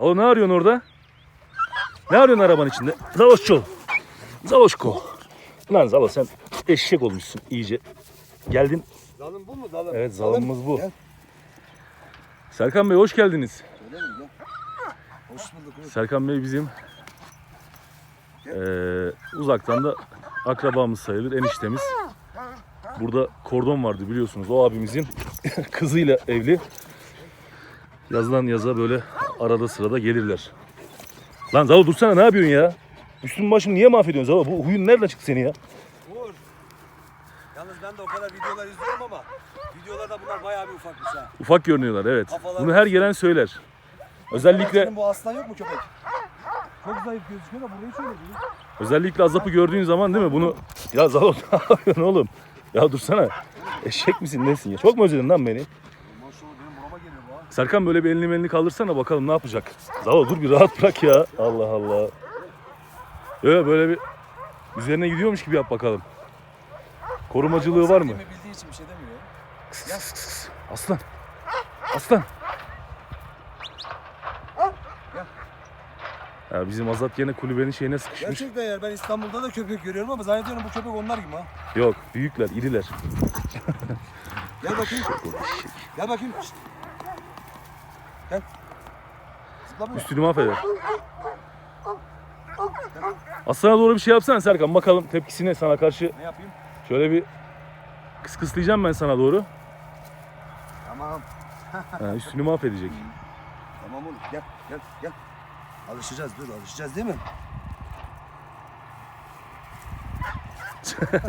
O ne arıyorsun orada? Ne arıyorsun arabanın içinde? Zaloşçu. Zaloşko. Lan Zalo sen eşek olmuşsun iyice. Geldin. Dalın bu mu dalın? Evet zalımız bu. Gel. Serkan Bey hoş geldiniz. Öyle mi? Gel. Hoş bulduk. hoş- Serkan Bey bizim eee, uzaktan da akrabamız sayılır, eniştemiz. Burada kordon vardı biliyorsunuz. O abimizin kızıyla evli. Yazdan yaza böyle arada sırada gelirler. Lan Zalo dursana ne yapıyorsun ya? Üstüm başım niye mahvediyorsun Zalo? Bu huyun nereden çıktı senin ya? Uğur. Yalnız ben de o kadar videolar izliyorum ama videolarda bunlar bayağı bir ufakmış ha. Ufak görünüyorlar evet. Kafaları- Bunu her gelen söyler. Özellikle Senin bu aslan yok mu köpek? Çok zayıf gözüküyor da burada hiç öyle değil. Özellikle azapı gördüğün zaman değil mi bunu ya Zalo ne yapıyorsun oğlum? Ya dursana. Eşek misin nesin ya? Çok mu özledin lan beni? Maşallah benim burama geliyor bu ha. Serkan böyle bir elini elini kaldırsana bakalım ne yapacak. Zalo dur bir rahat bırak ya. Allah Allah. Öyle böyle bir üzerine gidiyormuş gibi yap bakalım. Korumacılığı var mı? Bildiği için bir şey demiyor. Aslan. Aslan. Ya bizim Azat yine kulübenin şeyine sıkışmış. Gerçekten ya ben İstanbul'da da köpek görüyorum ama zannediyorum bu köpek onlar gibi ha. Yok büyükler, iriler. Gel bakayım. Gel bakayım. Şşt. Gel. Bir. Üstünü mahveder. Aslan'a doğru bir şey yapsana Serkan. Bakalım tepkisine sana karşı. Ne yapayım? Şöyle bir kıs kıslayacağım ben sana doğru. Tamam. Ha, üstünü mahvedecek. Tamam oğlum gel gel gel. Alışacağız dur alışacağız değil mi? gel,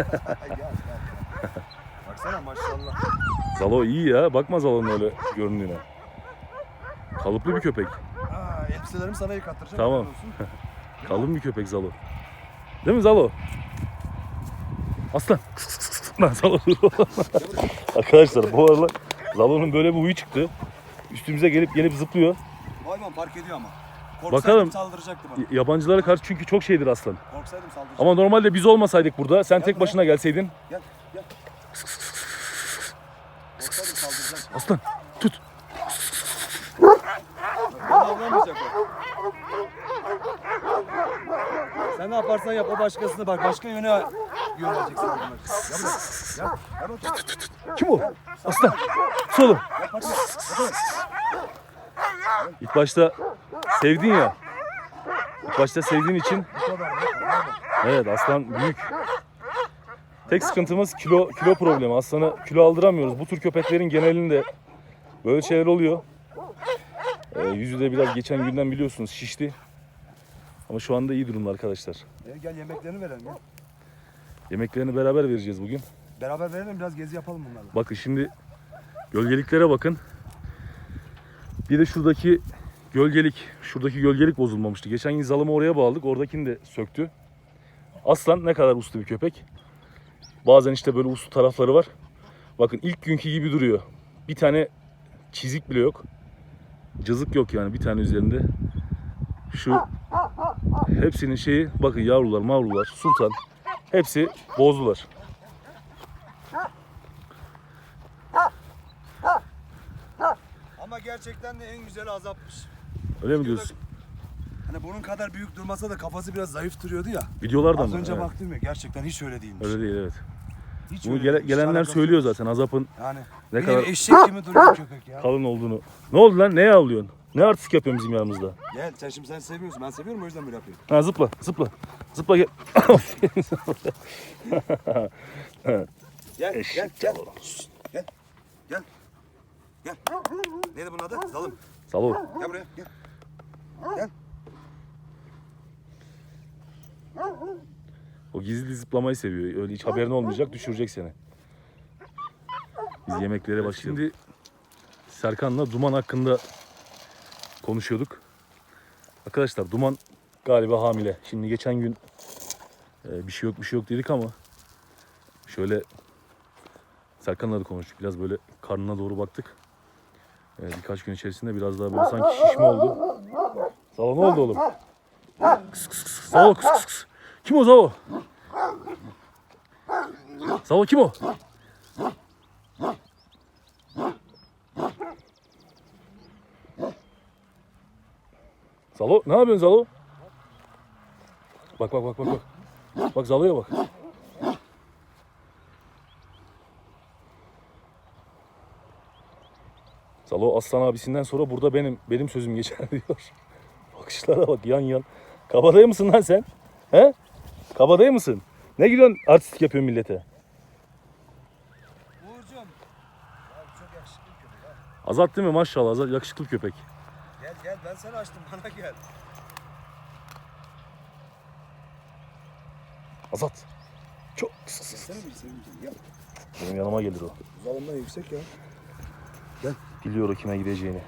gel, gel. Baksana maşallah. Zalo iyi ya. Bakma Zalo'nun öyle göründüğüne. Kalıplı bir köpek. Elbiselerimi sana yıkattıracağım. Tamam. Kalın bir köpek Zalo. Değil mi Zalo? Aslan. Kıs kıs kıs. Lan Zalo. Arkadaşlar bu aralar Zalo'nun böyle bir huyu çıktı. Üstümüze gelip gelip zıplıyor. Hayvan fark ediyor ama. Bakalım. Korksaydım saldıracaktı bana. Yabancılara karşı çünkü çok şeydir aslan. Korksaydım saldıracaktı. Ama normalde biz olmasaydık burada, sen tek buraya. başına gelseydin. Gel gel. Korksaydım saldıracaktı. Aslan Sen ne yaparsan yap o başkasına bak başka yöne yöneleceksin. bakayım. Kim o? Aslan. Solum. İlk başta sevdin ya. İlk başta sevdiğin için evet aslan büyük. Tek sıkıntımız kilo kilo problemi. Aslanı kilo aldıramıyoruz. Bu tür köpeklerin genelinde böyle şeyler oluyor. Ee, yüzü de biraz geçen günden biliyorsunuz şişti. Ama şu anda iyi durumda arkadaşlar. Gel, gel yemeklerini verelim ya. Yemeklerini beraber vereceğiz bugün. Beraber verelim biraz gezi yapalım bunlarla. Bakın şimdi gölgeliklere bakın. Bir de şuradaki gölgelik, şuradaki gölgelik bozulmamıştı. Geçen gün zalımı oraya bağladık. Oradakini de söktü. Aslan ne kadar uslu bir köpek. Bazen işte böyle uslu tarafları var. Bakın ilk günkü gibi duruyor. Bir tane çizik bile yok. Cızık yok yani bir tane üzerinde. Şu hepsinin şeyi bakın yavrular, mavrular, sultan hepsi bozdular. Ama gerçekten de en güzeli azapmış. Öyle mi diyorsun? Hani bunun kadar büyük durmasa da kafası biraz zayıf duruyordu ya. Videolardan Az mı? önce Evet. baktım ya gerçekten hiç öyle değilmiş. Öyle değil evet. Hiç Bunu öyle gele- değilmiş. gelenler Alakası söylüyor zaten Azap'ın Yani ne ne kadar eşek gibi duruyor köpek ya. kalın olduğunu. Ne oldu lan? Neye ağlıyorsun? Ne artistik yapıyorsun bizim yanımızda? Gel sen şimdi sen seviyorsun. Ben seviyorum o yüzden böyle yapıyorum. Ha zıpla, zıpla. Zıpla gel. Gel gel gel. Şşt, Gel. Gel. Gel. Neydi bunun adı? Zalım. Salo. Gel buraya. Gel. Gel. O gizli zıplamayı seviyor. Öyle hiç haberin olmayacak, düşürecek seni. Biz yemeklere başlayalım. Şimdi Serkan'la Duman hakkında konuşuyorduk. Arkadaşlar Duman galiba hamile. Şimdi geçen gün e, bir şey yok bir şey yok dedik ama şöyle Serkan'la da konuştuk. Biraz böyle karnına doğru baktık. E, birkaç gün içerisinde biraz daha böyle sanki şişme oldu. Salo ne oldu oğlum? Kıs kıs kıs. Salo kıs kıs kıs. Kim o Salo? Salo kim o? Zalo ne yapıyorsun Zalo? Bak bak bak bak bak. Bak Zalo'ya bak. Zalo Aslan abisinden sonra burada benim benim sözüm geçer diyor. Bakışlara bak yan yan. Kabadayı mısın lan sen? He? Kabadayı mısın? Ne gülüyorsun artistik yapıyorsun millete? Uğurcuğum. Ya çok yakışıklı köpek ha. Azat değil mi maşallah Azat yakışıklı köpek. Gel gel ben seni açtım bana gel. Azat. Çok Seni bir seni bir gel. benim yanıma gelir o. Uzalımdan yüksek ya. Biliyor o kime gideceğini.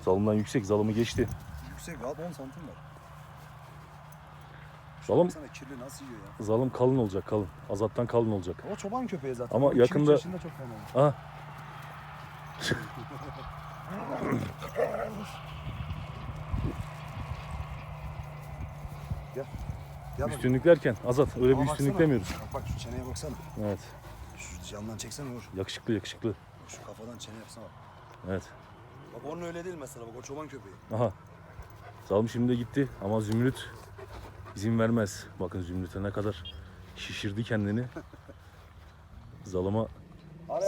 Zalımdan yüksek, zalımı geçti. Yüksek rahat 10 santim var. Zalım, kirli nasıl yiyor ya? zalım kalın olacak, kalın. Azattan kalın olacak. O çoban köpeği zaten. Ama O iki, üç yakında- yaşında çok fena. Aha. Gel bak. Üstünlük derken Azat öyle Ama bir üstünlük baksana. demiyoruz. Bak bak şu çeneye baksana. Evet. Şu yandan çeksene Uğur. Yakışıklı yakışıklı. Şu kafadan çene yapsana. bak. Evet. Bak onun öyle değil mesela bak o çoban köpeği. Aha. Zalım şimdi de gitti ama Zümrüt izin vermez. Bakın Zümrüt'e ne kadar şişirdi kendini. Zalıma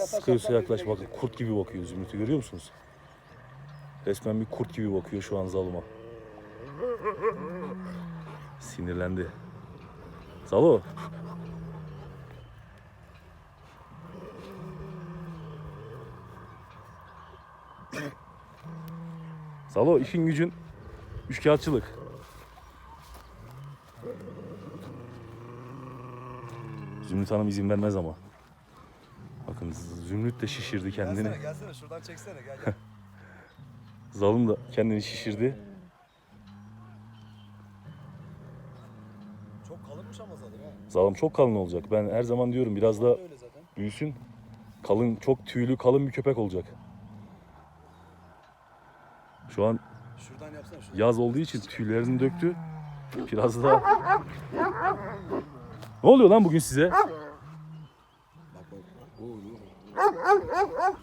sıkıyorsa yaklaş. Bakın kurt gibi bakıyor Zümrüt'ü görüyor musunuz? Resmen bir kurt gibi bakıyor şu an Zalıma. Sinirlendi. Zalo. Zalo işin gücün üçkağıtçılık. Zümrüt Hanım izin vermez ama. Bakın Zümrüt de şişirdi kendini. Gelsene gelsene şuradan çeksene gel gel. Zalım da kendini şişirdi. çok kalınmış ama zaten ha. Zalım çok kalın olacak. Ben her zaman diyorum biraz da büyüsün. Kalın, çok tüylü, kalın bir köpek olacak. Şu an Şuradan yapsana şuradan. yaz olduğu için tüylerini döktü. Biraz daha... Ne oluyor lan bugün size?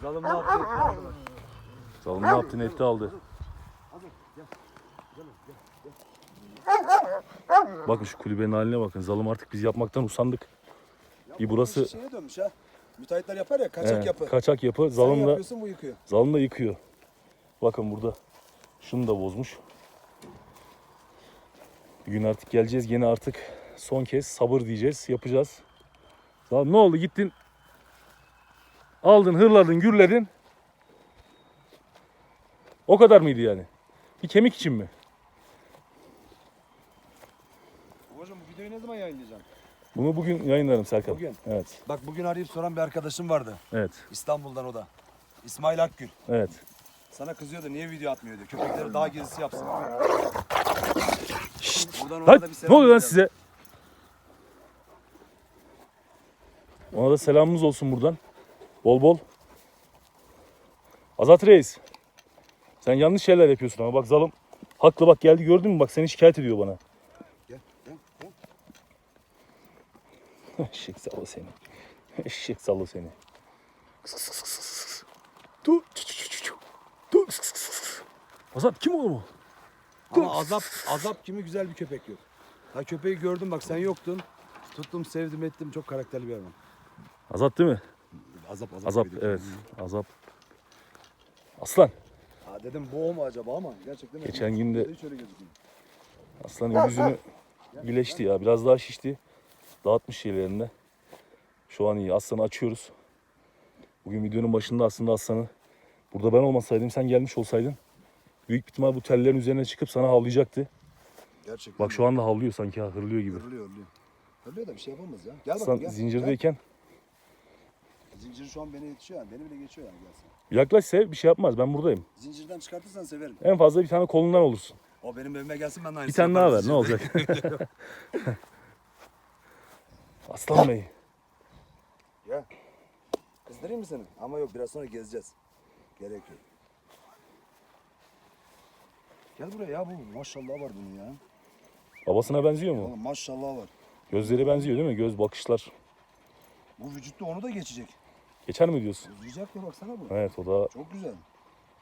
Zalım ne yaptı? Zalım ne yaptı? Nefti aldı. Bakın şu kulübenin haline bakın. Zalım artık biz yapmaktan usandık. Bir burası Şeye dönmüş ha. Müteahhitler yapar ya kaçak He, yapı. kaçak yapı. Sen Zalım da yapıyorsun bu yıkıyor. Zalım da yıkıyor. Bakın burada. Şunu da bozmuş. Bir gün artık geleceğiz. Yine artık son kez sabır diyeceğiz. Yapacağız. Zalım ne oldu? Gittin. Aldın, hırladın, gürledin. O kadar mıydı yani? Bir kemik için mi? Hocam bu videoyu ne zaman yayınlayacaksın? Bunu bugün yayınlarım Serkan. Bugün? Evet. Bak bugün arayıp soran bir arkadaşım vardı. Evet. İstanbul'dan o da. İsmail Akgül. Evet. Sana kızıyordu niye video atmıyor diyor. Köpekleri daha gezisi yapsın. Buradan Hadi. da bir Ne oluyor lan size? Ona da selamımız olsun buradan. Bol bol. Azat Reis. Sen yanlış şeyler yapıyorsun ama bak zalım. Haklı bak geldi gördün mü bak seni şikayet ediyor bana. Gel, gel, gel. Eşek sallı seni. Eşek sallı seni. Kıs kıs kıs kıs kıs. Dur. Çu, çu, çu, çu, çu. Dur. Kıs kıs kıs kıs. Azat kim oğlum o? Ama azap, azap kimi güzel bir köpek yok. Ha köpeği gördüm bak sen yoktun. Tuttum, sevdim, ettim. Çok karakterli bir hayvan. Azat değil mi? Azap, azap. Azap evet. Azap. Aslan. Ha dedim o mu acaba ama gerçekten. Geçen gün de- Hiç öyle gözükmüyor. Aslanın yüzünü birleşti ya. Biraz daha şişti. Dağıtmış şeylerini. Şu an iyi. Aslanı açıyoruz. Bugün videonun başında aslında Aslan'ı burada ben olmasaydım sen gelmiş olsaydın büyük bir ihtimal bu tellerin üzerine çıkıp sana havlayacaktı. Gerçekten. Bak şu anda havlıyor sanki ha, hırlıyor gibi. Hırlıyor, hırlıyor. Hırlıyor da bir şey yapamaz ya. Gel Aslan bak gel. zincirdeyken. Zincir şu an beni yetişiyor yani. Beni bile geçiyor yani gelsin. yaklaş sev bir şey yapmaz ben buradayım. Zincirden çıkartırsan severim. En fazla bir tane kolundan olursun. O benim evime gelsin ben de Bir aynısını tane daha ver yaparım ne zincirde. olacak? Aslan Bey. Gel. Kızdırayım mı seni? Ama yok biraz sonra gezeceğiz. Gerek yok. Gel buraya ya bu maşallah var bunun ya. Babasına benziyor mu? Oğlum maşallah var. Gözleri benziyor değil mi? Göz bakışlar. Bu vücutta onu da geçecek. Geçer mi diyorsun? Uzayacak ya baksana bu. Evet o da Çok güzel.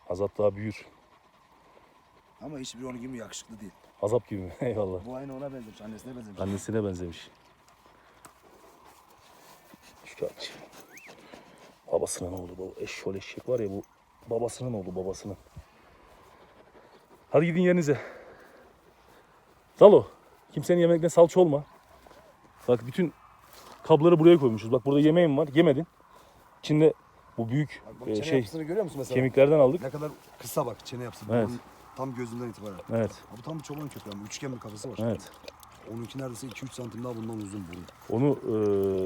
Azat daha büyür. Ama hiçbiri onun gibi yakışıklı değil. Azap gibi mi? Eyvallah. Bu aynı ona benzemiş. Annesine benzemiş. Annesine benzemiş. Şu aç. Babasının oğlu bu eşşol eşek var ya bu babasının oğlu babasının. Hadi gidin yerinize. Zalo. Kimsenin yemekine salça olma. Bak bütün kabları buraya koymuşuz. Bak burada yemeğim var. Yemedin. İçinde bu büyük Bak, e, çene şey yapısını görüyor musun mesela? kemiklerden aldık. Ne kadar kısa bak çene yapısı. Evet. Bunun Tam gözünden itibaren. Evet. Ha, bu tam bir çoban köpeği ama üçgen bir kafası var. Evet. Onunki neredeyse 2-3 santim daha bundan uzun burun. Onu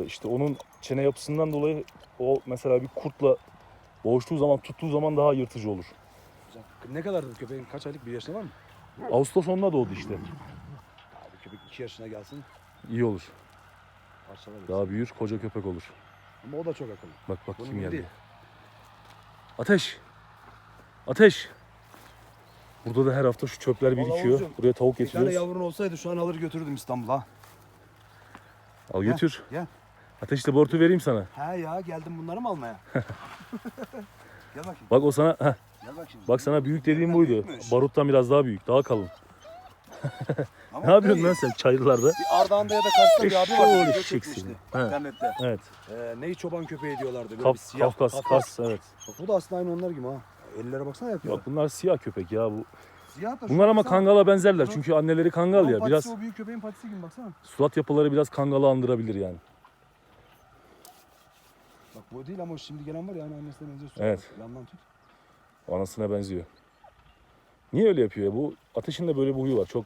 e, işte onun çene yapısından dolayı o mesela bir kurtla boğuştuğu zaman tuttuğu zaman daha yırtıcı olur. Ne kadardır köpeğin? Kaç aylık bir yaşında var mı? Ağustos sonunda doğdu işte. Abi köpek 2 yaşına gelsin İyi olur. parçalar. Daha büyür, koca köpek olur. Ama o da çok akıllı. Bak bak Bunun kim geldi. değil. Ateş. Ateş. Burada da her hafta şu çöpler Vallahi birikiyor. Oğuzcuğum, Buraya tavuk Bir tane getiriyoruz. yavrun olsaydı şu an alır götürürdüm İstanbul'a. Al götür. Gel. Ateşle bortu vereyim sana. He ya geldim bunları mı almaya? Gel bakayım. Bak o sana heh, Gel bakayım. bak sana büyük dediğim buydu. büyükmüş. Baruttan biraz daha büyük, daha kalın. Ama Ne yapıyorsun lan sen çayırlarda? Bir Ardahan'da ya da Kars'ta bir abi Eşşoğlu var. video eşek çekmişti. He. İnternette. Evet. Ee, neyi çoban köpeği diyorlardı. Böyle bir Kaf, siyah. Kafkas, Kars evet. Bak bu da aslında aynı onlar gibi ha. Ellere baksana yapıyor. Bak bunlar siyah köpek ya bu. Siyah da şu Bunlar ama baksana. kangala benzerler. Çünkü anneleri kangal ya. patisi Biraz o büyük köpeğin patisi gibi baksana. surat yapıları biraz kangala andırabilir yani. Bak bu değil ama şimdi gelen var ya hani annesine benziyor. Evet. Yandan tut. Anasına benziyor. Niye öyle yapıyor ya? Bu ateşin de böyle bir huyu var. Çok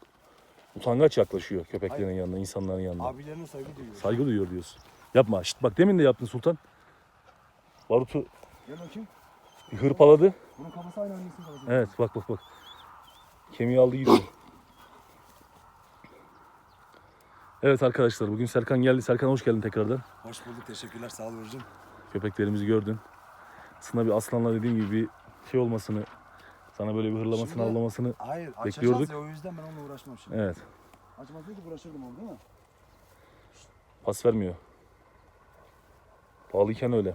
utangaç yaklaşıyor köpeklerin yanına, insanların yanına. Abilerine saygı duyuyor. Saygı duyuyor diyorsun. Yapma. Şşt bak demin de yaptın Sultan. Barut'u Gel bakayım. bir hırpaladı. Bunun kafası aynı annesinin kafası. Evet bak bak bak. Kemiği aldı gidiyor. Evet arkadaşlar bugün Serkan geldi. Serkan hoş geldin tekrardan. Hoş bulduk. Teşekkürler. Sağ ol Uğur'cum. Köpeklerimizi gördün. Aslında bir aslanla dediğim gibi bir şey olmasını, sana böyle bir hırlamasını, Şimdi- avlamasını Hayır. Açacağız Bekliyorduk. ya o yüzden ben onunla uğraşmam şimdi. evet Açmasaydı uğraşırdım onu değil mi? pas vermiyor. Pahalıyken öyle.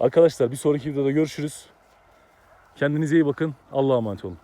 Arkadaşlar bir sonraki videoda görüşürüz. Kendinize iyi bakın. Allah'a emanet olun.